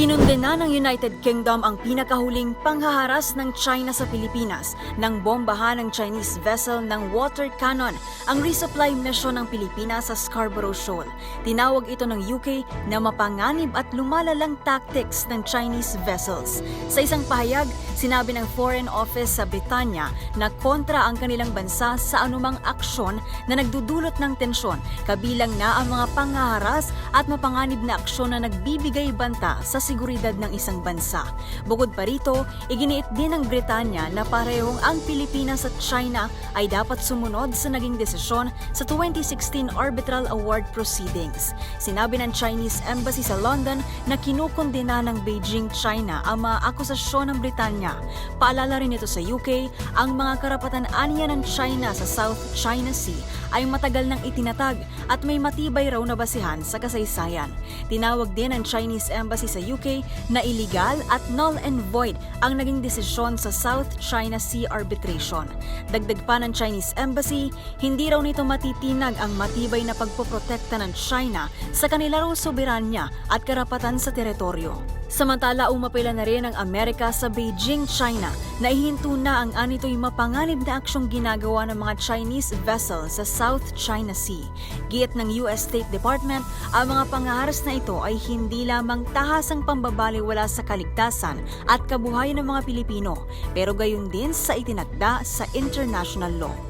Kinundena ng United Kingdom ang pinakahuling panghaharas ng China sa Pilipinas nang bombahan ng Chinese vessel ng water cannon ang resupply mission ng Pilipinas sa Scarborough Shoal. Tinawag ito ng UK na mapanganib at lumalalang tactics ng Chinese vessels. Sa isang pahayag, sinabi ng Foreign Office sa Britanya na kontra ang kanilang bansa sa anumang aksyon na nagdudulot ng tensyon, kabilang na ang mga panghaharas at mapanganib na aksyon na nagbibigay banta sa seguridad ng isang bansa. Bukod pa rito, iginiit din ng Britanya na parehong ang Pilipinas at China ay dapat sumunod sa naging desisyon sa 2016 Arbitral Award Proceedings. Sinabi ng Chinese Embassy sa London na kinukondena ng Beijing, China ang mga akusasyon ng Britanya. Paalala rin ito sa UK, ang mga karapatan anya ng China sa South China Sea ay matagal nang itinatag at may matibay raw na basihan sa kasaysayan. Tinawag din ng Chinese Embassy sa UK na illegal at null and void ang naging desisyon sa South China Sea Arbitration. Dagdag pa ng Chinese Embassy, hindi raw nito matitinag ang matibay na pagpoprotekta ng China sa kanila raw soberanya at karapatan sa teritoryo. Samantala, umapila na rin ang Amerika sa Beijing, China na ihinto na ang anito'y mapanganib na aksyong ginagawa ng mga Chinese vessel sa South China Sea. Giit ng US State Department, ang mga pangaharas na ito ay hindi lamang tahasang pambabaliwala sa kaligtasan at kabuhayan ng mga Pilipino, pero gayon din sa itinakda sa international law.